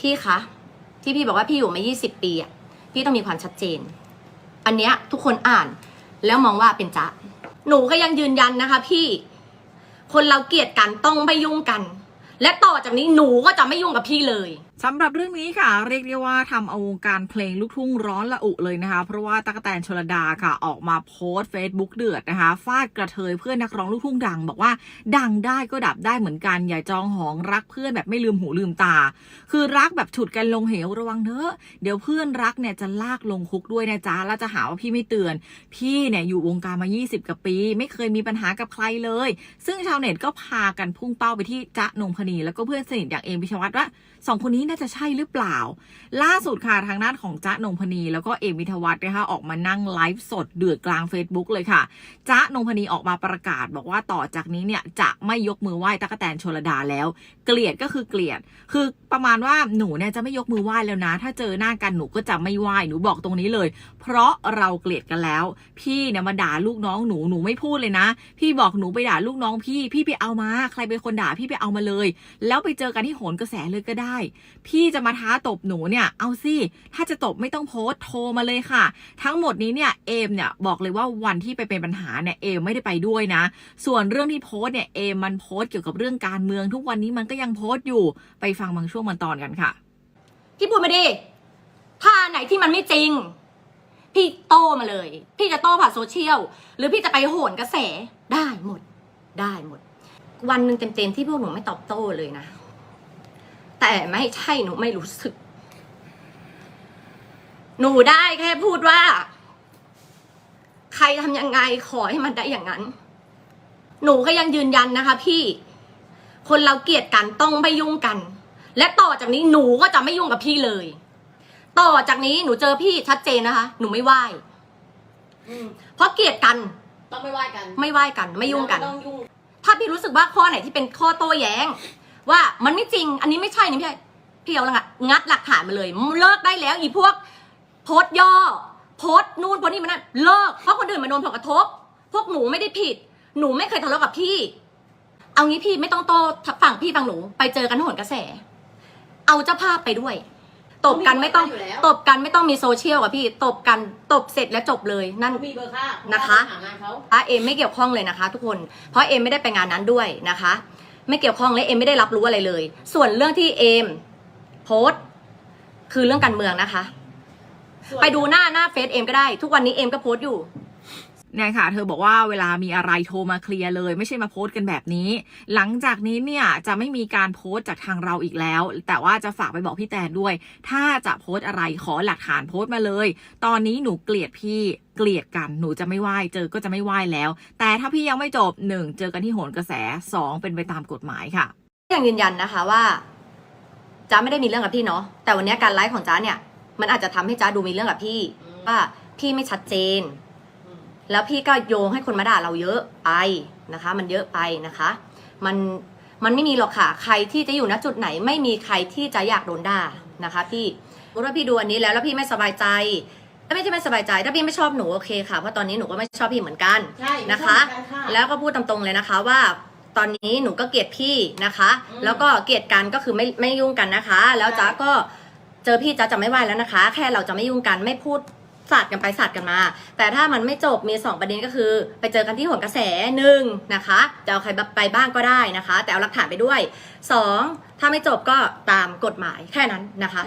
พี่คะที่พี่บอกว่าพี่อยู่มา 20 ปีอะพี่ต้องมีความชัดเจน อันเนี้ยทุกคนอ่านแล้วมองว่าเป็นจ๊ะหนูก็ยังยืนยันนะคะ พี่ คนเราเกลียดกันต้องไม่ยุ่งกัน และต่อจากนี้หนูก็จะไม่ยุ่งกับพี่เลย สำหรับเรื่องนี้ค่ะเรียกได้ว่าทำเอาวงการเพลงลูกทุ่งร้อนละอุเลยนะคะ เพราะว่าตั๊กแตนชลดาค่ะ ออกมาโพสต์เฟซบุ๊กเดือดนะคะฟาดกระเทยเพื่อนนักร้องลูกทุ่งดัง บอกว่าดังได้ก็ดับได้เหมือนกัน อย่าจองหองรักเพื่อนแบบไม่ลืมหูลืมตา คือรักแบบฉุดกันลงเหวระวังเถอะเดี๋ยวเพื่อนรักเนี่ยจะลากลงคุกด้วยนะจ๊ะแล้วจะหาว่าพี่ไม่เตือน พี่เนี่ยอยู่วงการมา 20กว่าปี ไม่เคยมีปัญหากับใครเลย ซึ่งชาวเน็ตก็พากันพุ่งเป้าไปที่จ๊ะนงพนีแล้วก็เพื่อนสนิทอย่างเอมพิชวัตรว่าสองคนนี้น่าจะใช่หรือเปล่า ล่าสุดค่ะทางด้านของจ๊ะนงพนีแล้วก็เอมิทวัตนะคะออกมานั่งไลฟ์สดเดือดกลาง Facebook เลยค่ะจ๊ะนงพนีออกมาประกาศบอกว่าต่อจากนี้เนี่ยจะไม่ยกมือไหว้ตั๊กแตนชลดาแล้ว เกลียดก็คือเกลียด คือประมาณว่าหนูเนี่ยจะไม่ยกมือไหว้แล้วนะ ถ้าเจอหน้ากันหนูก็จะไม่ไหว้หนูบอกตรงนี้เลย เพราะเราเกลียดกันแล้ว พี่เนี่ยมาด่าลูกน้องหนูหนูไม่พูดเลยนะ พี่บอกหนูไปด่าลูกน้องพี่พี่ไปเอามา ใครเป็นคนด่าพี่ไปเอามาเลย แล้วไปเจอกันที่โหนกระแสเลยก็ได้พี่จะมาท้าตบหนูเนี่ย เอาสิถ้าจะตบไม่ต้องโพสโทรมาเลยค่ะ ทั้งหมดนี้เนี่ยเอมเนี่ยบอกเลยว่าวันที่ไปเป็นปัญหาเนี่ยเอมไม่ได้ไปด้วยนะ ส่วนเรื่องที่โพสเนี่ยเอมมันโพสเกี่ยวกับเรื่องการเมืองทุกวันนี้มันก็ยังโพสอยู่ไปฟังบางช่วงบางตอนกันค่ะพี่พูดมาดิถ้าไหนที่มันไม่จริง พี่โต้มาเลย พี่จะโต้ผ่านโซเชียล หรือพี่จะไปโหนกระแสได้หมด ได้หมด วันหนึ่งเต็มๆที่พวกหนูไม่ตอบโต้เลยนะ แต่ไม่ใช่หนูไม่รู้สึก หนูได้แค่พูดว่า ใครทำยังไงขอให้มันได้อย่างนั้น หนูก็ยังยืนยันนะคะพี่คนเราเกลียดกันต้องไม่ยุ่งกัน และต่อจากนี้หนูก็จะไม่ยุ่งกับพี่เลย ต่อจากนี้หนูเจอพี่ชัดเจนนะคะ หนูไม่ไหว้อืมเพราะเกลียดกัน ต้องไม่ว่ากัน ไม่ไหว้กัน ไม่ยุ่งกันแล้วต้องยุ่งถ้าพี่รู้สึกว่าข้อไหนที่เป็นข้อโต้แย้ง ว่ามันไม่จริง อันนี้ไม่ใช่นี่ไม่ใช่พี่เอาละงัดงัดหลักฐานมาเลยเลิกได้แล้วอีพวก โพสต์ย่อ โพสต์นู่นโพสต์นี่มันนั่นเลิกเพราะคนอื่นมาโดนผลกระทบ พวกหนูไม่ได้ผิด หนูไม่เคยทะเลาะกับพี่ เอางี้พี่ไม่ต้องโต้ฝั่งพี่ฝั่งหนู ไปเจอกันที่โหนกระแส เอาเจ้าภาพไปด้วยตบกันไม่ต้องอยู่แล้วตบกันไม่ต้องมีโซเชียลกับพี่ตบกันตบเสร็จแล้วจบเลยนั่นเขามีเบอร์ค่านะคะหางานเขานะคะเอมไม่เกี่ยวข้องเลยนะคะ ทุกคน เพราะเอมไม่ได้ไปงานนั้นด้วยนะคะ ไม่เกี่ยวข้องและเอมไม่ได้รับรู้อะไรเลย ส่วนเรื่องที่เอมโพสต์คือเรื่องการเมืองนะคะส่วนไปดูหน้าหน้าเฟซเอมก็ได้ ทุกวันนี้เอมก็โพสต์อยู่ เนี่ยค่ะ เธอบอกว่าเวลามีอะไรโทรมาเคลียร์เลย ไม่ใช่มาโพสต์กันแบบนี้ หลังจากนี้เนี่ยจะไม่มีการโพสต์จากทางเราอีกแล้ว แต่ว่าจะฝากไปบอกพี่แตนด้วย ถ้าจะโพสต์อะไรขอหลักฐานโพสต์มาเลย ตอนนี้หนูเกลียดพี่เกลียดกันหนูจะไม่ไหว้เจอก็จะไม่ไหว้แล้ว แต่ถ้าพี่ยังไม่จบหนึ่งเจอกันที่โหนกระแสสองเป็นไปตามกฎหมายค่ะยังยืนยันนะคะว่าจ้าไม่ได้มีเรื่องกับพี่เนาะแต่วันนี้การไลฟ์ของจ้าเนี่ย มันอาจจะทำให้จ้าดูมีเรื่องกับพี่ว่าพี่ไม่ชัดเจน แล้วพี่ก็โยงให้คนมาด่าเราเยอะไปนะคะ มันเยอะไปนะคะ มันมันไม่มีหรอกค่ะ ใครที่จะอยู่ณจุดไหนไม่มีใครที่จะอยากโดนด่านะคะพี่สมมุติว่าพี่ดูอันนี้แล้วแล้วพี่ไม่สบายใจถ้าไม่ใช่ไม่สบายใจ ถ้าพี่ไม่ชอบหนูโอเคค่ะ เพราะตอนนี้หนูก็ไม่ชอบพี่เหมือนกันใช่นะคะไม่ใช่การฆ่าแล้วก็พูดตรงๆเลยนะคะว่า ตอนนี้หนูก็เกลียดพี่นะคะอืมแล้วก็เกลียดกันก็คือไม่ไม่ยุ่งกันนะคะ แล้วจ้าก็เจอพี่จ้าจะไม่ไหวแล้วนะคะ แค่เราจะไม่ยุ่งกันไม่พูด สาดกันไปสาดกันมา แต่ถ้ามันไม่จบมีสองประเด็นก็คือ ไปเจอกันที่โหนกระแสหนึ่งนะคะจะเอาใครไปบ้างก็ได้นะคะ แต่เอาหลักฐานไปด้วยสองถ้าไม่จบก็ตามกฎหมายแค่นั้นนะคะ